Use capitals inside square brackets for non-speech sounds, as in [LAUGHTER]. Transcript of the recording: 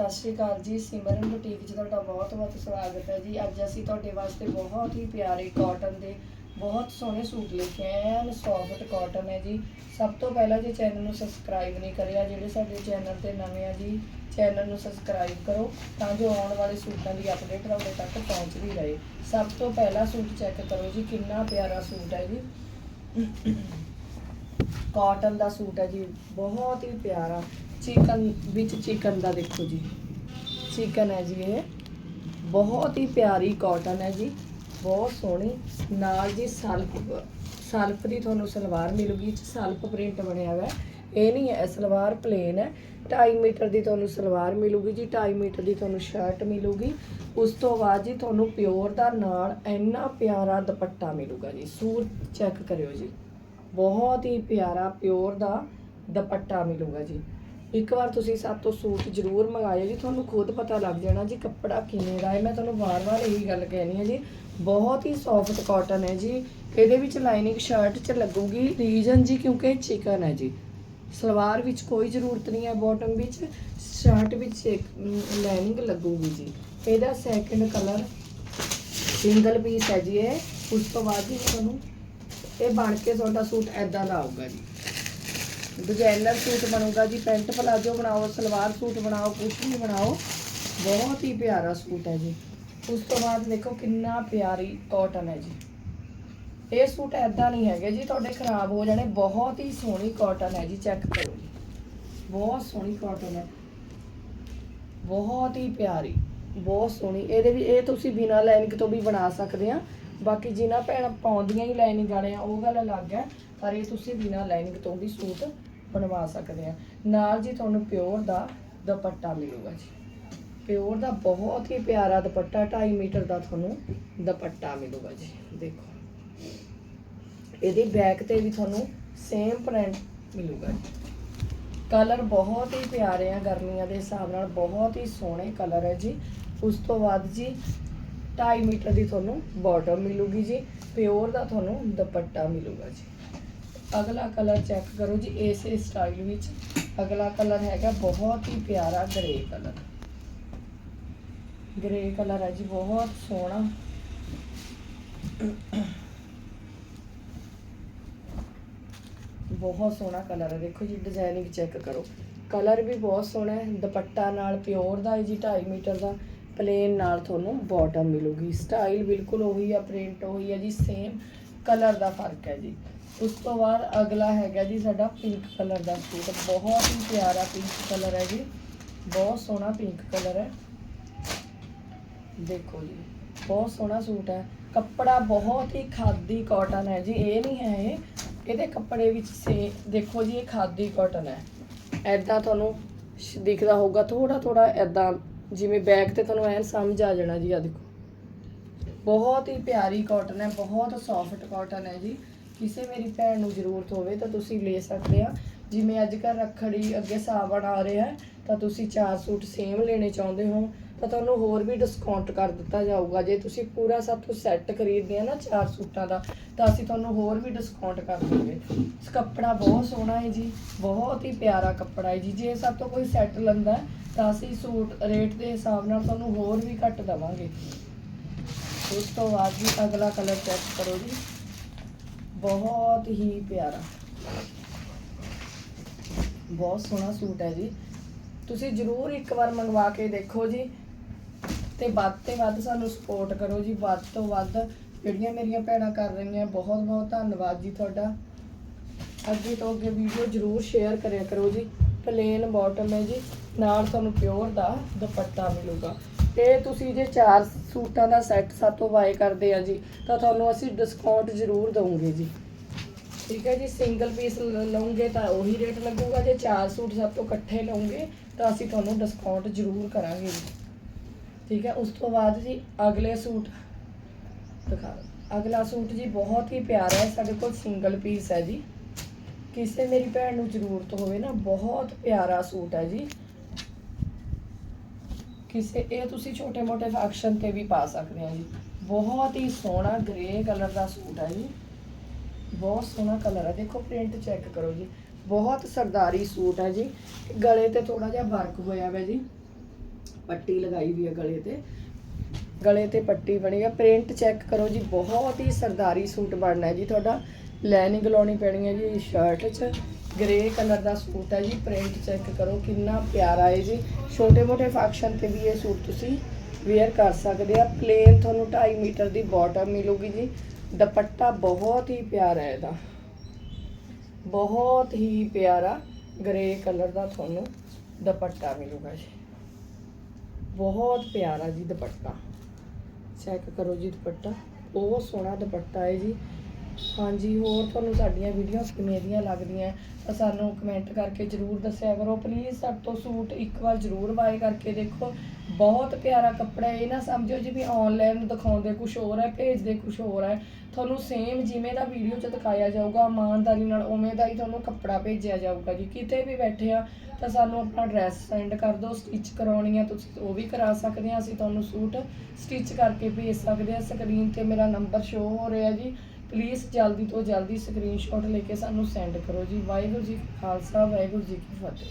ਸਤਿ ਸ਼੍ਰੀ ਅਕਾਲ ਜੀ, ਸਿਮਰਨ ਬੁਟੀਕ 'ਚ ਤੁਹਾਡਾ ਬਹੁਤ-ਬਹੁਤ ਸਵਾਗਤ ਹੈ ਜੀ। ਅੱਜ ਅਸੀਂ ਤੁਹਾਡੇ ਵਾਸਤੇ ਬਹੁਤ ਹੀ ਪਿਆਰੇ ਕਾਟਨ ਦੇ ਬਹੁਤ ਸੋਹਣੇ ਸੂਟ ਲੈ ਕੇ ਆਏ ਹਾਂ ਸੌਫਟ ਕਾਟਨ ਹੈ ਜੀ। ਸਭ ਤੋਂ ਪਹਿਲਾਂ ਜੇ ਚੈਨਲ ਨੂੰ ਸਬਸਕ੍ਰਾਈਬ ਨਹੀਂ ਕਰਿਆ, ਜਿਹੜੇ ਸਾਡੇ ਚੈਨਲ ਤੇ ਨਵੇਂ ਆ ਜੀ ਚੈਨਲ ਨੂੰ ਸਬਸਕ੍ਰਾਈਬ ਕਰੋ ਤਾਂ ਜੋ ਆਉਣ ਵਾਲੇ ਸੂਟਾਂ ਦੀ ਅਪਡੇਟ ਤੁਹਾਡੇ ਤੱਕ ਪਹੁੰਚਦੀ ਰਹੇ। ਸਭ ਤੋਂ ਪਹਿਲਾ ਸੂਟ ਚੈੱਕ ਕਰੋ ਜੀ, ਕਿੰਨਾ ਪਿਆਰਾ ਸੂਟ ਹੈ ਜੀ। [COUGHS] ਕਾਟਨ ਦਾ ਸੂਟ ਹੈ ਜੀ, ਬਹੁਤ ਹੀ ਪਿਆਰਾ। ਚਿਕਨ, ਵਿੱਚ ਚਿਕਨ ਦਾ ਦੇਖੋ ਜੀ। ਚਿਕਨ ਹੈ ਜੀ ਇਹ। ਬਹੁਤ ਹੀ ਪਿਆਰੀ ਕਾਟਨ ਹੈ ਜੀ। ਬਹੁਤ ਸੋਹਣੀ। ਨਾਲ ਜੀ ਸਲਫ ਸਲਫ ਦੀ ਤੁਹਾਨੂੰ ਸਲਵਾਰ ਮਿਲੂਗੀ। 'ਚ ਸਲਫ ਪ੍ਰਿੰਟ ਬਣਿਆ ਹੋਇਆ ਇਹ ਨਹੀਂ ਹੈ ਸਲਵਾਰ ਪਲੇਨ ਹੈ। 2.5 ਮੀਟਰ ਦੀ ਤੁਹਾਨੂੰ ਸਲਵਾਰ ਮਿਲੂਗੀ ਜੀ। 2.5 ਮੀਟਰ ਦੀ ਤੁਹਾਨੂੰ ਸ਼ਰਟ ਮਿਲੂਗੀ। ਉਸ ਤੋਂ ਬਾਅਦ ਜੀ ਤੁਹਾਨੂੰ ਪਿਓਰ ਦਾ ਨਾਲ ਇੰਨਾ ਪਿਆਰਾ ਦੁਪੱਟਾ ਮਿਲੂਗਾ ਜੀ। ਸੂਟ ਚੈੱਕ ਕਰਿਓ ਜੀ। ਬਹੁਤ ਹੀ ਪਿਆਰਾ ਪਿਓਰ ਦਾ ਦੁਪੱਟਾ ਮਿਲੂਗਾ ਜੀ। ਇੱਕ ਵਾਰ ਤੁਸੀਂ ਸਾਡੇ ਤੋਂ ਸੂਟ ਜ਼ਰੂਰ ਮੰਗਾਇਓ ਜੀ, ਤੁਹਾਨੂੰ ਖੁਦ ਪਤਾ ਲੱਗ ਜਾਣਾ ਜੀ ਕੱਪੜਾ ਕਿਵੇਂ ਦਾ ਹੈ। ਮੈਂ ਤੁਹਾਨੂੰ ਵਾਰ-ਵਾਰ ਇਹੀ ਗੱਲ ਕਹਿਣੀ ਹੈ ਜੀ, ਬਹੁਤ ਹੀ ਸੌਫਟ ਕਾਟਨ ਹੈ ਜੀ। ਇਹਦੇ ਵਿੱਚ ਲਾਈਨਿੰਗ ਸ਼ਰਟ 'ਚ ਲੱਗੂਗੀ। ਰੀਜਨ ਜੀ, ਕਿਉਂਕਿ ਚਿਕਨ ਹੈ ਜੀ। ਸਲਵਾਰ ਵਿੱਚ ਕੋਈ ਜ਼ਰੂਰਤ ਨਹੀਂ ਹੈ ਬਾਟਮ ਵਿੱਚ ਸ਼ਰਟ ਵਿੱਚ ਲਾਈਨਿੰਗ ਲੱਗੂਗੀ ਜੀ। ਇਹਦਾ ਸੈਕੰਡ ਕਲਰ ਸਿੰਗਲ ਪੀਸ ਹੈ ਜੀ ਇਹ। ਉਸ ਤੋਂ ਬਾਅਦ ਹੀ ਤੁਹਾਨੂੰ, ਇਹ ਬਣ ਕੇ ਤੁਹਾਡਾ ਸੂਟ ਐਦਾਂ ਦਾ ਆਊਗਾ ਜੀ। ਡਿਜ਼ਾਈਨਰ ਸੂਟ ਬਣੂਗਾ ਜੀ, ਪੈਂਟ ਪਲਾਜੋ ਬਣਾਓ, ਸਲਵਾਰ ਸੂਟ ਬਣਾਓ, ਕੁਛ ਵੀ ਬਣਾਓ, ਬਹੁਤ ਹੀ ਪਿਆਰਾ ਸੂਟ ਹੈ ਜੀ। ਉਸ ਤੋਂ ਬਾਅਦ ਦੇਖੋ ਕਿੰਨਾ ਪਿਆਰੀ ਕਾਟਨ ਹੈ ਜੀ। ਇਹ ਸੂਟ ਐਦਾਂ ਨਹੀਂ ਹੈਗੇ ਜੀ, ਤੁਹਾਡੇ ਖਰਾਬ ਹੋ ਜਾਣੇ, ਬਹੁਤ ਹੀ ਸੋਹਣੀ ਕਾਟਨ ਹੈ ਜੀ ਚੈੱਕ ਕਰੋ ਜੀ। ਬਹੁਤ ਸੋਹਣੀ ਕਾਟਨ ਹੈ। ਬਹੁਤ ਹੀ ਪਿਆਰੀ, ਬਹੁਤ ਸੋਹਣੀ। ਇਹਦੇ ਵੀ, ਇਹ ਤੁਸੀਂ ਬਿਨਾਂ ਲਾਈਨਿੰਗ ਤੋਂ ਵੀ ਬਣਾ ਸਕਦੇ ਆ। ਬਾਕੀ ਜਿਨ੍ਹਾਂ ਭੈਣ ਪਾਉਂਦੀਆਂ ਹੀ ਲਾਈਨਿੰਗ ਵਾਲੇ ਆ, ਉਹ ਗੱਲ ਅਲੱਗ ਹੈ। ਪਰ ਇਹ ਤੁਸੀਂ ਬਿਨਾਂ ਲਾਈਨਿੰਗ ਤੋਂ ਵੀ ਸੂਟ ਬਣਵਾ ਸਕਦੇ ਆ। ਨਾਲ ਜੀ ਤੁਹਾਨੂੰ ਪਿਓਰ ਦਾ ਦੁਪੱਟਾ ਮਿਲੂਗਾ ਜੀ। ਪਿਓਰ ਦਾ ਬਹੁਤ ਹੀ ਪਿਆਰਾ ਦੁਪੱਟਾ 2.5 ਮੀਟਰ ਦਾ ਤੁਹਾਨੂੰ ਦੁਪੱਟਾ ਮਿਲੂਗਾ ਜੀ। ਦੇਖੋ। ਇਹਦੇ ਬੈਕ ਤੇ ਵੀ ਤੁਹਾਨੂੰ ਸੇਮ ਪ੍ਰਿੰਟ ਮਿਲੂਗਾ ਜੀ। ਕਲਰ ਬਹੁਤ ਹੀ ਪਿਆਰੇ ਆ ਗਰਮੀਆਂ ਦੇ ਹਿਸਾਬ ਨਾਲ, ਬਹੁਤ ਹੀ ਸੋਹਣੇ ਕਲਰ ਹੈ ਜੀ। ਉਸ ਤੋਂ ਬਾਅਦ ਜੀ 2.5 ਮੀਟਰ ਦੀ ਤੁਹਾਨੂੰ ਬਾਟਮ ਮਿਲੂਗੀ ਜੀ। ਪਿਓਰ ਦਾ ਤੁਹਾਨੂੰ ਦੁਪੱਟਾ ਮਿਲੂਗਾ ਜੀ। ਅਗਲਾ ਕਲਰ ਚੈੱਕ ਕਰੋ ਜੀ, ਇਸੇ ਸਟਾਈਲ ਵਿੱਚ। ਅਗਲਾ ਕਲਰ ਹੈਗਾ ਬਹੁਤ ਹੀ ਪਿਆਰਾ ਗ੍ਰੇ ਕਲਰ। ਗ੍ਰੇ ਕਲਰ ਹੈ ਜੀ, ਬਹੁਤ ਸੋਹਣਾ। ਬਹੁਤ ਸੋਹਣਾ ਕਲਰ ਹੈ, ਦੇਖੋ ਜੀ ਡਿਜ਼ਾਈਨਿੰਗ ਚੈੱਕ ਕਰੋ। ਕਲਰ ਵੀ ਬਹੁਤ ਸੋਹਣਾ ਹੈ, ਦੁਪੱਟਾ ਨਾਲ ਪਿਓਰ ਦਾ ਹੈ ਜੀ 2.5 ਮੀਟਰ ਦਾ। ਪਲੇਨ ਨਾਲ ਤੁਹਾਨੂੰ ਬਾਟਮ ਮਿਲੂਗੀ। ਸਟਾਈਲ ਬਿਲਕੁਲ ਉਹੀ ਆ ਪ੍ਰਿੰਟ ਉਹੀ ਹੈ ਜੀ ਸੇਮ ਕਲਰ ਦਾ ਫ਼ਰਕ ਹੈ ਜੀ। ਉਸ ਤੋਂ ਬਾਅਦ ਅਗਲਾ ਹੈਗਾ ਜੀ ਸਾਡਾ ਪਿੰਕ ਕਲਰ ਦਾ ਸੂਟ। ਬਹੁਤ ਹੀ ਪਿਆਰਾ ਪਿੰਕ ਕਲਰ ਹੈ ਜੀ। ਬਹੁਤ ਸੋਹਣਾ ਪਿੰਕ ਕਲਰ ਹੈ। ਦੇਖੋ ਜੀ, ਬਹੁਤ ਸੋਹਣਾ ਸੂਟ ਹੈ। ਕੱਪੜਾ ਬਹੁਤ ਹੀ ਖਾਦੀ ਕਾਟਨ ਹੈ ਜੀ। ਇਹ ਨਹੀਂ ਹੈ ਇਹ, ਇਹਦੇ ਕੱਪੜੇ ਵਿੱਚ ਸੇ, ਦੇਖੋ ਜੀ, ਇਹ ਖਾਦੀ ਕਾਟਨ ਹੈ। ਐਦਾਂ ਤੁਹਾਨੂੰ ਦਿਖਦਾ ਹੋਊਗਾ ਥੋੜਾ ਥੋੜਾ ਐਦਾਂ ਜਿਵੇਂ ਬੈਕ ਤੇ ਤੁਹਾਨੂੰ ਐਨ ਸਮਝ ਆ ਜਾਣਾ ਜੀ ਆ ਦੇਖੋ। ਬਹੁਤ ਹੀ ਪਿਆਰੀ ਕਾਟਨ ਹੈ, ਬਹੁਤ ਸੌਫਟ ਕਾਟਨ ਹੈ ਜੀ। ਕਿਸੇ ਮੇਰੀ ਭੈਣ ਨੂੰ ਜ਼ਰੂਰਤ ਹੋਵੇ ਤਾਂ ਤੁਸੀਂ ਲੈ ਸਕਦੇ ਆ। ਜਿਵੇਂ ਅੱਜ ਕੱਲ੍ਹ ਰੱਖੜੀ ਅੱਗੇ ਸਾਵਣ ਆ ਰਿਹਾ ਹੈ, ਤਾਂ ਤੁਸੀਂ ਚਾਰ ਸੂਟ ਸੇਮ ਲੈਣੇ ਚਾਹੁੰਦੇ ਹੋ, ਤਾਂ ਤੁਹਾਨੂੰ ਹੋਰ ਵੀ ਡਿਸਕਾਊਂਟ ਕਰ ਦਿੱਤਾ ਜਾਊਗਾ। ਜੇ ਤੁਸੀਂ ਪੂਰਾ ਸਭ ਕੁਝ ਸੈੱਟ ਖਰੀਦਦੇ ਆ ਨਾ ਚਾਰ ਸੂਟਾਂ ਦਾ, ਤਾਂ ਅਸੀਂ ਤੁਹਾਨੂੰ ਹੋਰ ਵੀ ਡਿਸਕਾਊਂਟ ਕਰ ਦੇਵਾਂਗੇ। ਇਸ ਕੱਪੜਾ ਬਹੁਤ ਸੋਹਣਾ ਹੈ ਜੀ, ਬਹੁਤ ਹੀ ਪਿਆਰਾ ਕੱਪੜਾ ਹੈ ਜੀ। ਜੇ ਸਭ ਤੋਂ ਕੋਈ ਸੈੱਟ ਲੈਂਦਾ ਤਾਂ ਅਸੀਂ ਸੂਟ ਰੇਟ ਦੇ ਹਿਸਾਬ ਨਾਲ ਤੁਹਾਨੂੰ ਹੋਰ ਵੀ ਘੱਟ ਦੇਵਾਂਗੇ। ਉਸ ਤੋਂ ਬਾਅਦ ਜੀ ਅਗਲਾ ਕਲਰ ਚੈੱਕ ਕਰੋ ਜੀ। ਬਹੁਤ ਹੀ ਪਿਆਰਾ। ਬਹੁਤ ਸੋਹਣਾ ਸੂਟ ਹੈ ਜੀ। ਤੁਸੀਂ ਜ਼ਰੂਰ ਇੱਕ ਵਾਰ ਮੰਗਵਾ ਕੇ ਦੇਖੋ ਜੀ। ਤੇ ਵੱਧ ਤੇ ਵੱਧ ਸਾਨੂੰ ਸਪੋਰਟ ਕਰੋ ਜੀ। ਵੱਧ ਤੋਂ ਵੱਧ ਜਿਹੜੀਆਂ ਮੇਰੀਆਂ ਭੈਣਾਂ ਕਰ ਰਹੀਆਂ ਬਹੁਤ ਬਹੁਤ ਧੰਨਵਾਦ ਜੀ ਤੁਹਾਡਾ। ਅੱਗੇ ਤੋਂ ਅੱਗੇ ਵੀਡੀਓ ਜ਼ਰੂਰ ਸ਼ੇਅਰ ਕਰਿਆ ਕਰੋ ਜੀ। ਪਲੇਨ ਬਾਟਮ ਹੈ ਜੀ। ਨਾਲ ਤੁਹਾਨੂੰ ਪਿਓਰ ਦਾ ਦੁਪੱਟਾ ਮਿਲੂਗਾ। ਤੇ ਤੁਸੀਂ ਜੇ ਚਾਰ ਸੂਟਾਂ ਦਾ ਸੈੱਟ ਸਾਤੋਂ ਬਾਏ ਕਰਦੇ ਆ ਜੀ, ਤਾਂ ਤੁਹਾਨੂੰ ਅਸੀਂ ਡਿਸਕਾਊਂਟ ਜ਼ਰੂਰ ਦਵਾਂਗੇ ਜੀ। ਠੀਕ ਹੈ ਜੀ ਸਿੰਗਲ ਪੀਸ ਲਓਗੇ ਤਾਂ ਉਹੀ ਰੇਟ ਲੱਗੂਗਾ, ਜੇ ਚਾਰ ਸੂਟ ਸਭ ਤੋਂ ਇਕੱਠੇ ਲਓਗੇ ਤਾਂ ਅਸੀਂ ਤੁਹਾਨੂੰ ਡਿਸਕਾਊਂਟ ਜ਼ਰੂਰ ਕਰਾਂਗੇ ਜੀ। ਠੀਕ ਹੈ, ਉਸ ਤੋਂ ਬਾਅਦ ਜੀ ਅਗਲੇ ਸੂਟ, ਦਿਖਾ, ਅਗਲਾ ਸੂਟ ਜੀ ਬਹੁਤ ਹੀ ਪਿਆਰਾ ਹੈ, ਸਾਡੇ ਕੋਲ ਸਿੰਗਲ ਪੀਸ ਹੈ ਜੀ। ਕਿਸੇ ਮੇਰੀ ਭੈਣ ਨੂੰ ਜ਼ਰੂਰਤ ਹੋਵੇ ਨਾ, ਬਹੁਤ ਪਿਆਰਾ ਸੂਟ ਹੈ ਜੀ। ਕਿਸੇ, ਇਹ ਤੁਸੀਂ ਛੋਟੇ ਮੋਟੇ ਫੰਕਸ਼ਨ ਤੇ ਵੀ ਪਾ ਸਕਦੇ ਆ ਜੀ। ਬਹੁਤ ਹੀ ਸੋਹਣਾ ਗ੍ਰੇ ਕਲਰ ਦਾ ਸੂਟ ਹੈ ਜੀ। ਬਹੁਤ ਸੋਹਣਾ ਕਲਰ ਹੈ ਦੇਖੋ ਪ੍ਰਿੰਟ ਚੈੱਕ ਕਰੋ ਜੀ। ਬਹੁਤ ਸਰਦਾਰੀ ਸੂਟ ਹੈ ਜੀ। ਗਲੇ ਤੇ ਥੋੜਾ ਜਿਹਾ ਵਰਕ ਹੋਇਆ ਹੋਇਆ ਜੀ। ਪੱਟੀ ਲਗਾਈ ਵੀ ਹੈ ਗਲੇ ਤੇ। ਗਲੇ ਤੇ ਪੱਟੀ ਬਣੀ ਹੈ ਪ੍ਰਿੰਟ ਚੈੱਕ ਕਰੋ ਜੀ। ਬਹੁਤ ਹੀ ਸਰਦਾਰੀ ਸੂਟ ਬਣਨਾ ਹੈ ਜੀ। ਤੁਹਾਡਾ ਲਾਈਨਿੰਗ ਲਾਉਣੀ ਪੈਣੀ ਹੈ ਜੀ ਸ਼ਰਟ 'ਚ। ਗ੍ਰੇ ਕਲਰ ਦਾ ਸੂਟ ਹੈ ਜੀ ਪ੍ਰਿੰਟ ਚੈੱਕ ਕਰੋ, ਕਿੰਨਾ ਪਿਆਰਾ ਹੈ ਜੀ। ਛੋਟੇ ਮੋਟੇ ਫੰਕਸ਼ਨ ਤੇ ਵੀ ਇਹ ਸੂਟ ਤੁਸੀਂ ਵੇਅਰ ਕਰ ਸਕਦੇ ਆ। ਪਲੇਨ ਤੁਹਾਨੂੰ 2.5 ਮੀਟਰ ਦੀ ਬਾਟਮ ਮਿਲੂਗੀ ਜੀ। ਦੁਪੱਟਾ ਬਹੁਤ ਹੀ ਪਿਆਰਾ ਹੈ ਇਹਦਾ। ਬਹੁਤ ਹੀ ਪਿਆਰਾ ਗ੍ਰੇ ਕਲਰ ਦਾ ਤੁਹਾਨੂੰ ਦੁਪੱਟਾ ਮਿਲੂਗਾ ਜੀ। ਬਹੁਤ ਪਿਆਰਾ ਜੀ ਦੁਪੱਟਾ। ਚੈੱਕ ਕਰੋ ਜੀ ਦੁਪੱਟਾ। ਬਹੁਤ ਸੋਹਣਾ ਦੁਪੱਟਾ ਹੈ ਜੀ। ਹਾਂਜੀ, ਹੋਰ ਤੁਹਾਨੂੰ ਸਾਡੀਆਂ ਵੀਡੀਓਜ਼ ਕਿਵੇਂ ਦੀਆਂ ਲੱਗਦੀਆਂ ਤਾਂ ਸਾਨੂੰ ਕਮੈਂਟ ਕਰਕੇ ਜਰੂਰ ਦੱਸਿਆ ਕਰੋ। ਪਲੀਜ਼ ਸਾਡੇ ਤੋਂ ਸੂਟ ਇੱਕ ਵਾਰ ਜਰੂਰ ਬਾਏ ਕਰਕੇ ਦੇਖੋ। ਬਹੁਤ ਪਿਆਰਾ ਕੱਪੜਾ ਹੈ। ਇਹ ਨਾ ਸਮਝਿਓ ਜੀ ਵੀ ਆਨਲਾਈਨ ਦਿਖਾਉਂਦੇ ਕੁਝ ਹੋਰ ਹੈ, ਭੇਜਦੇ ਕੁਝ ਹੋਰ ਹੈ। ਤੁਹਾਨੂੰ ਸੇਮ ਜਿਵੇਂ ਦਾ ਵੀਡੀਓ 'ਚ ਦਿਖਾਇਆ ਜਾਊਗਾ, ਇਮਾਨਦਾਰੀ ਨਾਲ ਉਵੇਂ ਦਾ ਹੀ ਤੁਹਾਨੂੰ ਕੱਪੜਾ ਭੇਜਿਆ ਜਾਊਗਾ ਜੀ। ਕਿਤੇ ਵੀ ਬੈਠੇ ਆ, ਤਾਂ ਸਾਨੂੰ ਆਪਣਾ ਡਰੈਸ ਸੈਂਡ ਕਰ ਦਿਓ ਸਟਿਚ ਕਰਾਉਣੀ ਆ, ਤੁਸੀਂ ਉਹ ਵੀ ਕਰਾ ਸਕਦੇ ਆ। ਅਸੀਂ ਤੁਹਾਨੂੰ ਸੂਟ ਸਟਿਚ ਕਰਕੇ ਭੇਜ ਸਕਦੇ ਆ। ਸਕਰੀਨ ਤੇ ਮੇਰਾ ਨੰਬਰ ਸ਼ੋ ਹੋ ਰਿਹਾ ਜੀ। ਪਲੀਜ਼ ਜਲਦੀ ਤੋਂ ਜਲਦੀ ਸਕਰੀਨਸ਼ਾਟ ਲੈ ਕੇ ਸਾਨੂੰ ਸੈਂਡ ਕਰੋ ਜੀ। ਵਾਹਿਗੁਰੂ ਜੀ ਖਾਲਸਾ, ਵਾਹਿਗੁਰੂ ਜੀ ਕੀ ਫਤਿਹ।